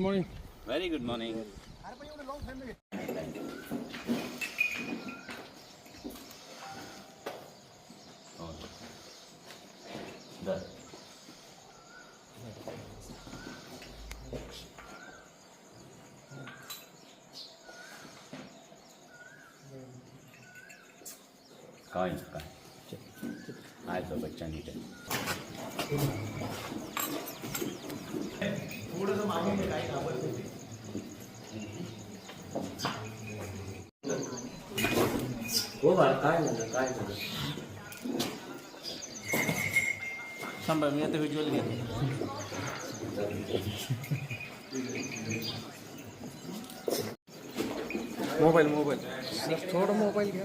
good morning. Very good morning. Done. Coins coin ಆಯಿತು ಬಚ್ಚ ನೀಟೆ आहे तो बच्चा नीट आहे हो बा काय झालं काय झालं थांबा मी आता व्हिज्युअल घेतो मोबाईल मोबाईल थोडं मोबाईल घ्या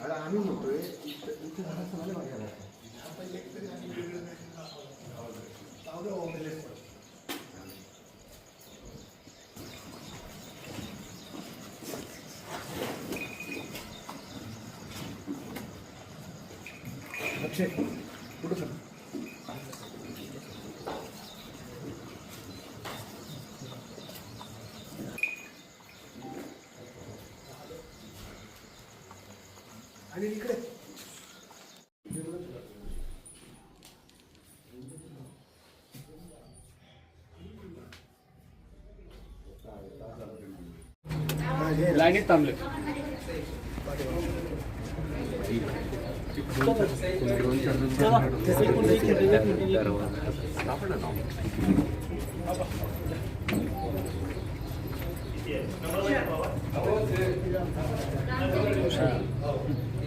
ना आम्ही म्हणतोय ना पुढे मोबाईल अक्षय कुठं सर आणि इकडे लाईनीत थांबले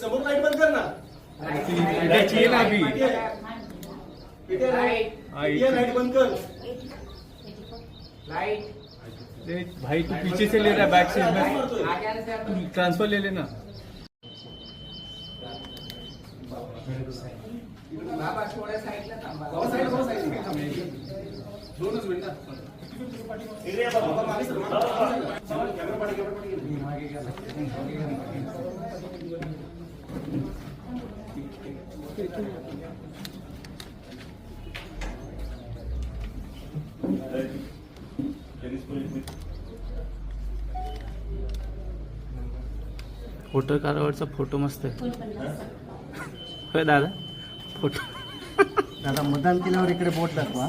समोर लाइट बंद कर ना चाहिए ना अभी? लाइट बंद कर। ले, भाई तू पीछे से ले रहा है बैक से मैं तू ट्रांसफर ले लेना। दोनच मिनिट ना इकडे या बाबा, मागे सर, मागे सर. पाठी. फोटो काढावरचा फोटो मस्त आहे. होय दादा? फोटो. दादा मतदान केल्यावर इकडे बोट दाखवा.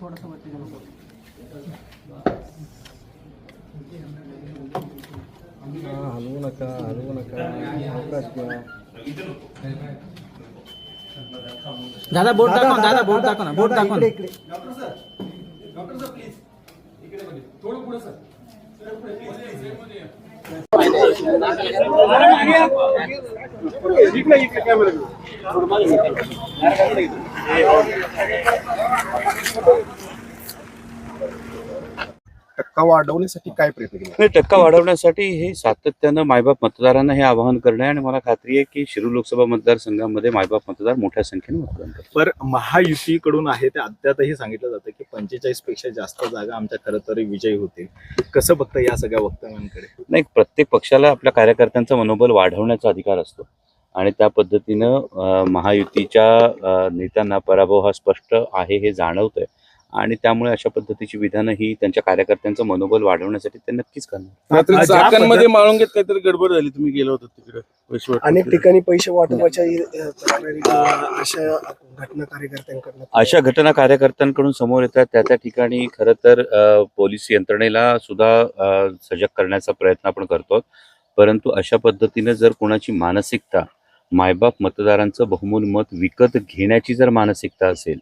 थोडासा वरती घालून बघा. हलवू नका हलवू नका अवकाश द्या. दादा बोट दाखव ना, दादा बोट दाखव ना बोट दाखव ना. Doctor sir doctor sir please इकडे बघा. थोडं पुढे सर सर, पुढे, please, please. टक्का वाढवण्यासाठी काय प्रयत्न केले? नाही टक्का वाढवण्यासाठी हे सातत्यानं मायबाप मतदारांना हे आवाहन करणं आहे आणि मला खात्री आहे की शिरूर लोकसभा मतदारसंघामध्ये मायबाप मतदार मोठ्या संख्येने मतदान करतात. पर महायुतीकडून आहे ते अद्यापही सांगितलं जातं की पंचेचाळीसपेक्षा जास्त जागा आमच्या खरं तर विजयी होतील. कसं बघतं या सगळ्या वक्तव्यांकडे? नाही प्रत्येक पक्षाला आपल्या कार्यकर्त्यांचं मनोबल वाढवण्याचा अधिकार असतो. आणि त्या पद्धतीनं महायुतीच्या नेत्यांना पराभव हा स्पष्ट आहे हे जाणवतंय. आणि त्यामुळे अशा पद्धतीची विधानं ही त्यांच्या कार्यकर्त्यांचं मनोबल वाढवण्यासाठी ते नक्कीच करणार. चाकणमध्ये माळुंगीत काहीतरी गडबड झाली तुम्ही गेलो होता तिकडे अनेक ठिकाणी पैसे वाटपाच्या अशा घटना कार्यकर्त्यांकडनं. अशा घटना कार्यकर्त्यांकडून समोर येतात. त्या त्या ठिकाणी खरं तर पोलीस यंत्रणेला सुद्धा सजग करण्याचा प्रयत्न आपण करतो परंतु अशा पद्धतीनं जर कोणाची मानसिकता मायबाप मतदारांचं बहुमूल मत विकत घेण्याची जर मानसिकता असेल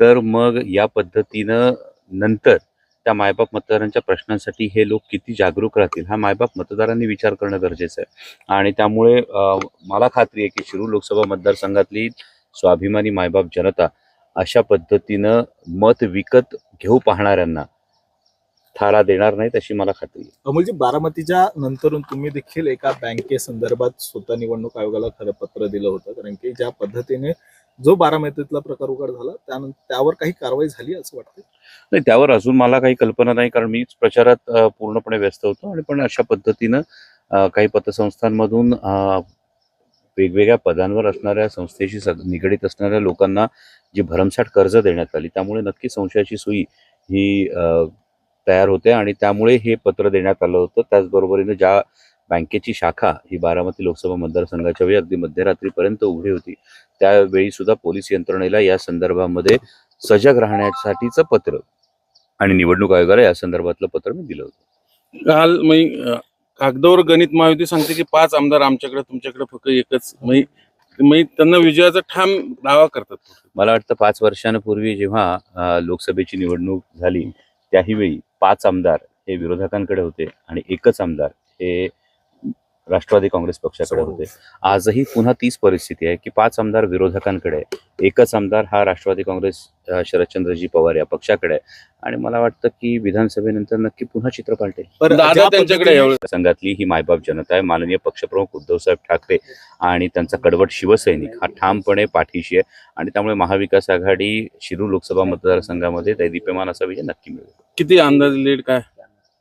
तर मग या पद्धतीनं नंतर त्या मायबाप मतदारांच्या प्रश्नांसाठी हे लोक किती जागरूक राहतील हा मायबाप मतदारांनी विचार करणं गरजेचं आहे. आणि त्यामुळे मला खात्री आहे की शिरूर लोकसभा मतदारसंघातली स्वाभिमानी मायबाप जनता अशा पद्धतीनं मत विकत घेऊ पाहणाऱ्यांना थारा देणार नाहीत अशी मला खात्री आहे. अमोलजी बारामतीच्या नंतरून तुम्ही देखील एका बँकेसंदर्भात स्वतः निवडणूक आयोगाला खरं पत्र दिलं होतं. कारण की ज्या पद्धतीने जो बारामतीतला प्रकार उघड झाला त्यानंतर त्यावर काही कारवाई झाली असं वाटतं नाही त्यावर अजून मला काही कल्पना नाही कारण मीच प्रचारात पूर्णपणे व्यस्त होतो आणि पण अशा पद्धतीनं काही पतसंस्थांमधून वेगवेगळ्या पदांवर असणाऱ्या संस्थेशी निगडीत असणाऱ्या लोकांना जी भरमसाठ कर्ज देण्यात आली त्यामुळे नक्की संशयाची सुई ही तयार होते आणि त्यामुळे हे पत्र देण्यात आलं होतं. त्याचबरोबरीनं ज्या बँकेची शाखा ही बारामती लोकसभा मतदारसंघाच्या वेळी अगदी मध्यरात्रीपर्यंत उघडी होती त्यावेळी सुद्धा पोलीस यंत्रणेला या संदर्भामध्ये सजग राहण्यासाठीचं पत्र आणि निवडणूक आयोगाला या संदर्भातलं पत्र मी दिलं होतं. काल मी कागदावर गणित महायुती सांगते की पाच आमदार आमच्याकडे तुमच्याकडे फक्त एकच. मी त्यांना विजयाचा ठाम दावा करतात मला वाटतं पाच वर्षांपूर्वी जेव्हा लोकसभेची निवडणूक झाली त्याही वेळी पाच आमदार हे विरोधकांकडे होते आणि एकच आमदार हे राष्ट्रवादी काँग्रेस पक्षाकडे होते. आजही पुन्हा तीच परिस्थिती आहे की पाच आमदार विरोधकांकडे आहे. एकच आमदार हा राष्ट्रवादी काँग्रेस शरदचंद्रजी पवार या पक्षाकडे. आहे. आणि मला वाटतं की विधानसभेनंतर नक्की पुन्हा चित्र पालटेल. संघातली ही मायबाप जनता आहे. माननीय पक्षप्रमुख उद्धवसाहेब ठाकरे आणि त्यांचा कडवट शिवसैनिक हा ठामपणे पाठीशी आहे. आणि त्यामुळे महाविकास आघाडी शिरूर लोकसभा मतदारसंघामध्ये दैदिप्यमान असा विजय नक्की मिळेल. किती अंदाज लीड काय?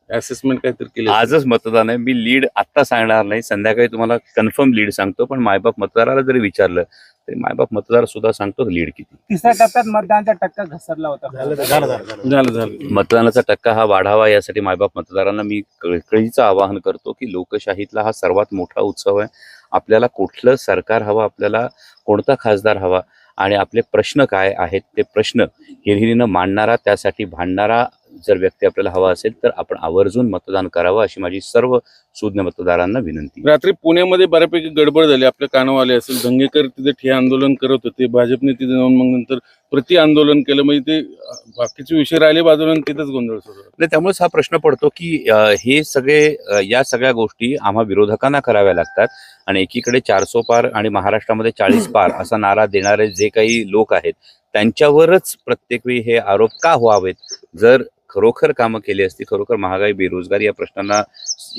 असेसमेंट काहीतरी केली आजच मतदान आहे. मी लीड आत्ता सांगणार नाही. संध्याकाळी तुम्हाला कन्फर्म लीड सांगतो पण मायबाप मतदाराला जरी विचारलं तरी मायबाप मतदार सुद्धा सांगतो लीड किती. तिसऱ्या टप्प्यात मतदानाचा टक्का घसरला होता. झालं झालं झालं. झालं झालं. मतदानाचा टक्का हा वाढावा यासाठी मायबाप मतदारांना मी कळकळीचं आवाहन करतो की लोकशाहीतला हा सर्वात मोठा उत्सव आहे. आपल्याला कुठलं सरकार हवं आपल्याला कोणता खासदार हवा आणि आपले प्रश्न काय आहेत ते प्रश्न हिरहिरीनं मांडणारा त्यासाठी भांडणारा जर व्यक्ती आपल्याला हवा असेल तर आपण आवर्जून मतदान करावं अशी माझी सर्व सुज्ञ मतदारांना विनंती. रात्री पुण्यामध्ये बऱ्यापैकी गडबड झाली. आपल्या कानावाले असेल. दंगेकर तिथे ठिय्या आंदोलन करत होते. भाजपने तिथे जाऊन मग नंतर प्रति आंदोलन केलं. म्हणजे ते बाकीचे विषय राहिले बाजूला आणि तिथेच गोंधळ सुरू. नाही त्यामुळेच हा प्रश्न पडतो की हे सगळे या सगळ्या गोष्टी आम्हा विरोधकांना कराव्या लागतात. आणि एकीकडे चारसो पार आणि महाराष्ट्रामध्ये चाळीस पार असा नारा देणारे जे काही लोक आहेत त्यांच्यावरच प्रत्येक वेळी हे आरोप का व्हावेत? जर खरोखर कामं केली असती खरोखर महागाई बेरोजगारी या प्रश्नांना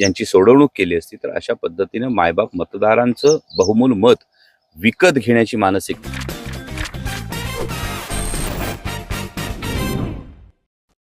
यांची सोडवणूक केली असती तर अशा पद्धतीनं मायबाप मतदारांचं बहुमूल मत विकत घेण्याची मानसिकता.